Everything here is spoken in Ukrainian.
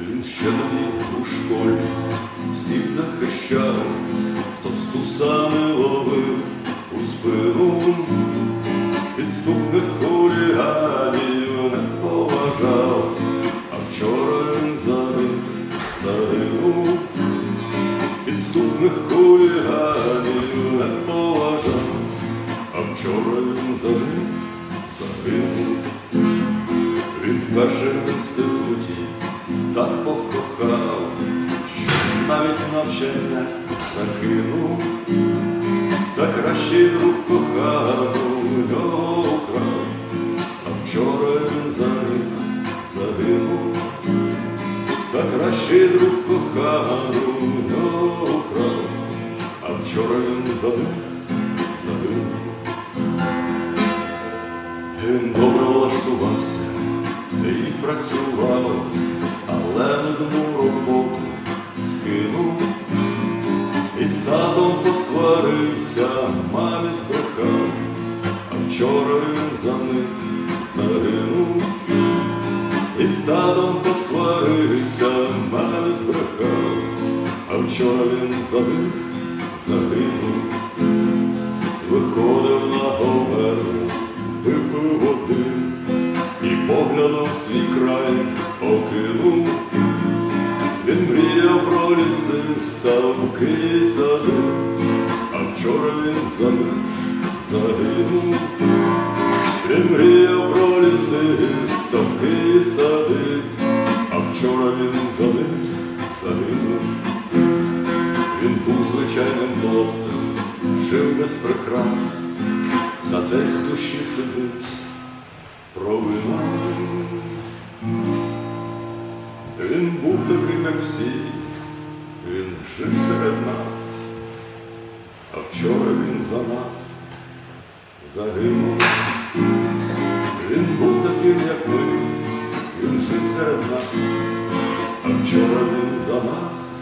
Він ще тоді у школі. Всіх захищав, Тосту саме ловив у спину, підступних хуліганів не поважав, а вчора він зарив, зарив, підступних хуліганів не поважав, а вчора він зарив, загинув, він в першому інституті так покохав, що навіть навчання закинув, та кращий друг кохану нього украв, а вчора він за загинув, та кращий друг кохану нього украв, а вчора він за ним загинув. Він добре влаштувався і працював, але нудну роботу кинув. І з посварився, мамі збрехав, а вчора він за них загинув. І з татом посварився, мамі збрехав, а вчора він за них загинув. Виходив на говерну, випив води і поглядом свій край покинув. Він мріяв про ліси, ставки і сади, а вчора він за них загинув. Він мріяв про ліси, ставки і сади, а вчора він за загинув. Він був звичайним хлопцем, жив без прикрас, та десь душі сидить провина. був таким, як всі, він жив серед нас, а вчора він за нас загинув. Він був таким, як ми, він жив серед нас, а вчора він за нас.